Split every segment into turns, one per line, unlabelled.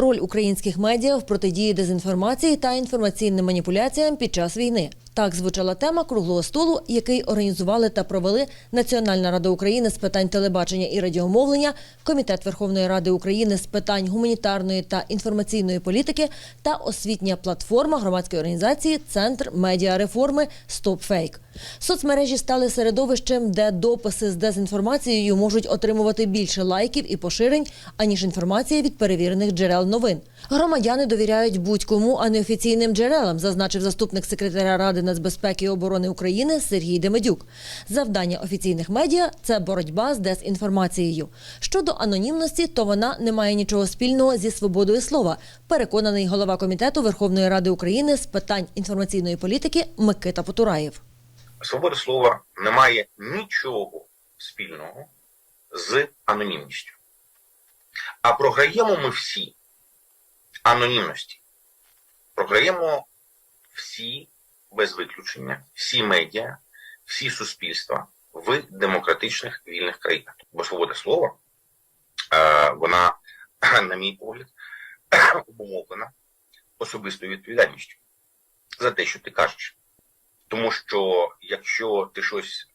Роль українських медіа в протидії дезінформації та інформаційним маніпуляціям під час війни. Так звучала тема круглого столу, який організували та провели Національна рада України з питань телебачення і радіомовлення, Комітет Верховної Ради України з питань гуманітарної та інформаційної політики та освітня платформа громадської організації Центр медіа реформи Стоп Фейк. Соцмережі стали середовищем, де дописи з дезінформацією можуть отримувати більше лайків і поширень, аніж інформація від перевірених джерел новин. Громадяни довіряють будь-кому, а не офіційним джерелам, зазначив заступник секретаря Ради нацбезпеки і оборони України Сергій Демедюк. Завдання офіційних медіа це боротьба з дезінформацією. Щодо анонімності, то вона не має нічого спільного зі свободою слова. Переконаний голова комітету Верховної Ради України з питань інформаційної політики Микита Потураєв.
Свобода слова не має нічого спільного з анонімністю. А програємо ми всі анонімності. Програємо всі без виключення, всі медіа, всі суспільства в демократичних вільних країнах. Бо свобода слова, е, вона, на мій погляд, обумовлена особистою відповідальністю за те, що ти кажеш. Тому що якщо ти щось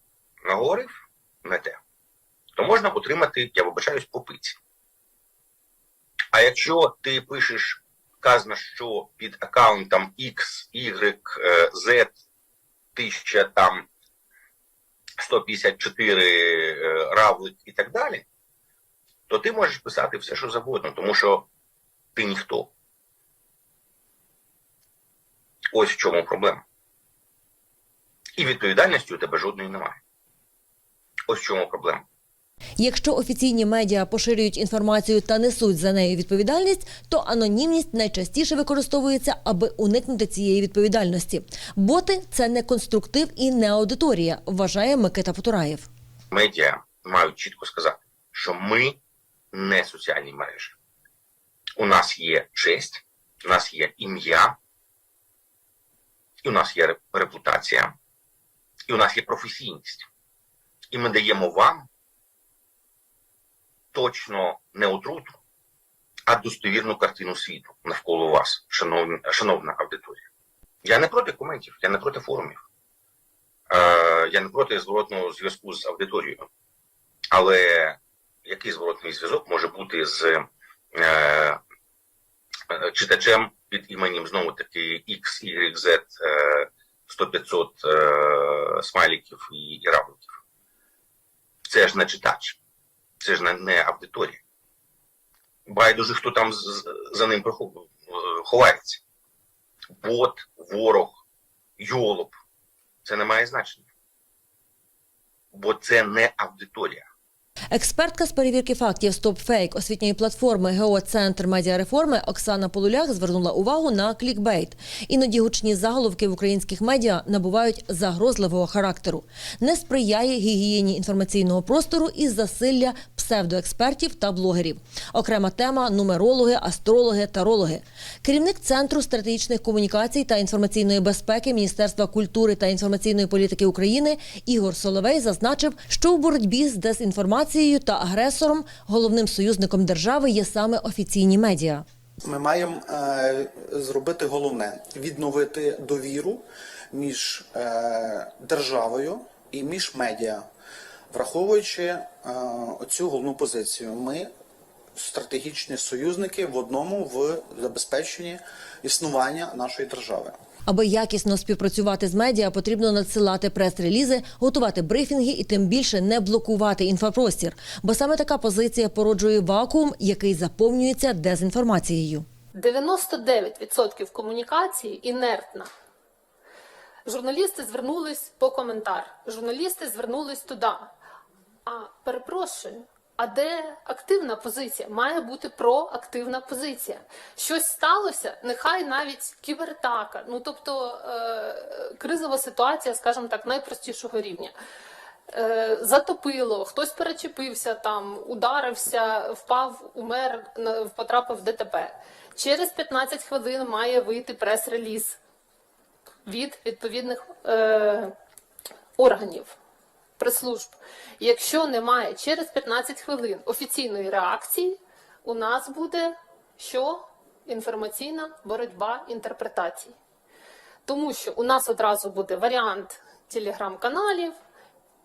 наговорив не те, то можна отримати, я вибачаюсь, по пиці. А якщо ти пишеш, вказано, що під аккаунтом X, Y, е, Z, 1000 там 154 е, равлик і так далі, то ти можеш писати все, що завгодно, тому що ти ніхто. Ось в чому проблема. І відповідальності у тебе жодної немає. Ось в чому проблема.
Якщо офіційні медіа поширюють інформацію та несуть за нею відповідальність, то анонімність найчастіше використовується, аби уникнути цієї відповідальності. Боти це не конструктив і не аудиторія, вважає Микита Потураєв.
Медіа мають чітко сказати, що ми не соціальні мережі. У нас є честь, у нас є ім'я, і у нас є репутація, і у нас є професійність. І ми даємо вам точно не отруту, а достовірну картину світу навколо вас, шановні, шановна аудиторія. Я не проти коментів, я не проти форумів, е, я не проти зворотного зв'язку з аудиторією. Але який зворотний зв'язок може бути з е, е, читачем під іменем знову таки X, Y, Z, е, 100-500 е, смайликів і, і равликів? Це ж не читач це ж не- аудиторія. Байдуже, хто там за ним ховається. Бот, ворог, йолоп. Це не має значення. Бо це не аудиторія.
Експертка з перевірки фактів «Стопфейк» освітньої платформи «Геоцентр медіареформи» Оксана Полулях звернула увагу на клікбейт. Іноді гучні заголовки в українських медіа набувають загрозливого характеру. Не сприяє гігієні інформаційного простору і засилля псевдоекспертів та блогерів. Окрема тема – нумерологи, астрологи, тарологи. Керівник Центру стратегічних комунікацій та інформаційної безпеки Міністерства культури та інформаційної політики України Ігор Соловей зазначив, що у боротьбі з дезінформацією та агресором головним союзником держави є саме офіційні медіа.
Ми маємо е, зробити головне відновити довіру між е, державою і між медіа, враховуючи е, оцю головну позицію. Ми стратегічні союзники в одному в забезпеченні існування нашої держави.
Аби якісно співпрацювати з медіа, потрібно надсилати прес-релізи, готувати брифінги і тим більше не блокувати інфопростір. Бо саме така позиція породжує вакуум, який заповнюється дезінформацією.
99% комунікації інертна. Журналісти звернулись по коментар. Журналісти звернулись туди. А перепрошую, а де активна позиція? Має бути проактивна позиція. Щось сталося, нехай навіть кібератака, ну тобто е- кризова ситуація, скажімо так, найпростішого рівня. Е, затопило, хтось перечепився там, ударився, впав, умер, потрапив в ДТП. Через 15 хвилин має вийти прес-реліз від відповідних е, органів прес-служб. Якщо немає через 15 хвилин офіційної реакції, у нас буде що? інформаційна боротьба інтерпретацій. Тому що у нас одразу буде варіант телеграм-каналів,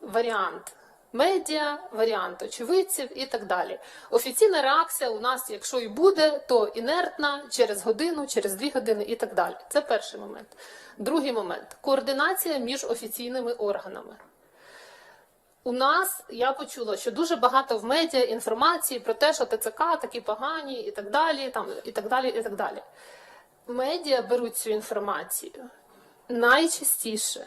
варіант медіа, варіант очевидців і так далі. Офіційна реакція у нас, якщо і буде, то інертна через годину, через дві години і так далі. Це перший момент. Другий момент координація між офіційними органами. У нас я почула, що дуже багато в медіа інформації про те, що ТЦК такі погані, і так далі, там і так далі, і так далі. Медіа беруть цю інформацію найчастіше,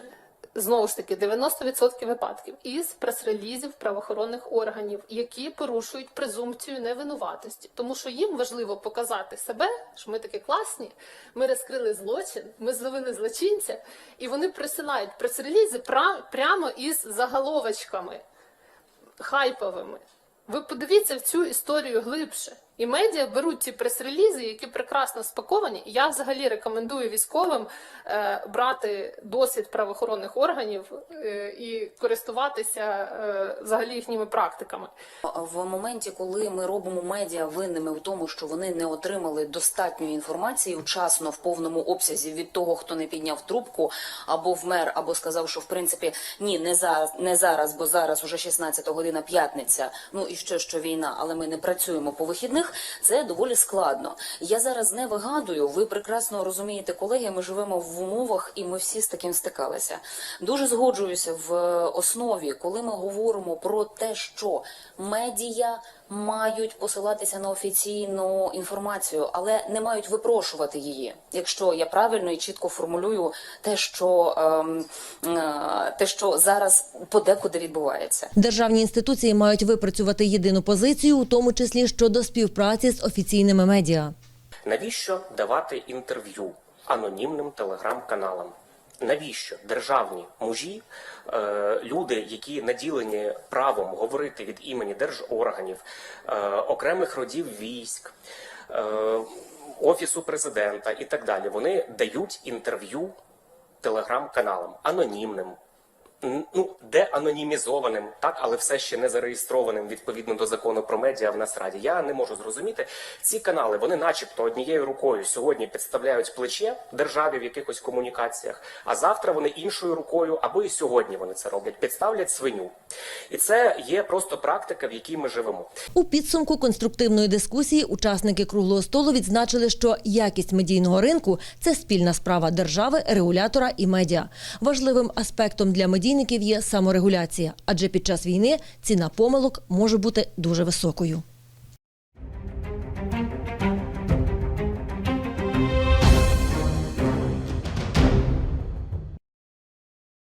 знову ж таки, 90% випадків із прес-релізів правоохоронних органів, які порушують презумпцію невинуватості, тому що їм важливо показати себе, що ми такі класні, ми розкрили злочин, ми зловили злочинця, і вони присилають прес-релізи прямо із заголовочками хайповими. Ви подивіться в цю історію глибше. І медіа беруть ці прес-релізи, які прекрасно спаковані. Я взагалі рекомендую військовим е, брати досвід правоохоронних органів е, і користуватися е, взагалі їхніми практиками.
В моменті, коли ми робимо медіа винними в тому, що вони не отримали достатньої інформації вчасно в повному обсязі від того, хто не підняв трубку, або вмер, або сказав, що в принципі ні, не зараз, не зараз, бо зараз уже 16 година п'ятниця. Ну і ще що війна, але ми не працюємо по вихідних. Це доволі складно. Я зараз не вигадую. Ви прекрасно розумієте, колеги. Ми живемо в умовах, і ми всі з таким стикалися. Дуже згоджуюся в основі, коли ми говоримо про те, що медіа мають посилатися на офіційну інформацію, але не мають випрошувати її. Якщо я правильно і чітко формулюю те, що ем, е, те, що зараз подекуди відбувається.
Державні інституції мають випрацювати єдину позицію, у тому числі щодо співпраці з офіційними медіа.
Навіщо давати інтерв'ю анонімним телеграм-каналам? Навіщо державні мужі, е, люди, які наділені правом говорити від імені держорганів, е, окремих родів військ, е, офісу президента і так далі, вони дають інтерв'ю телеграм-каналам анонімним, ну, де анонімізованим, так, але все ще не зареєстрованим відповідно до закону про медіа в Нацраді. Я не можу зрозуміти. Ці канали, вони начебто однією рукою сьогодні підставляють плече державі в якихось комунікаціях, а завтра вони іншою рукою, або і сьогодні вони це роблять, підставлять свиню. І це є просто практика, в якій ми живемо.
У підсумку конструктивної дискусії учасники круглого столу відзначили, що якість медійного ринку це спільна справа держави, регулятора і медіа. Важливим аспектом для медійників є саморегуляція, адже під час війни ціна помилок може бути дуже високою.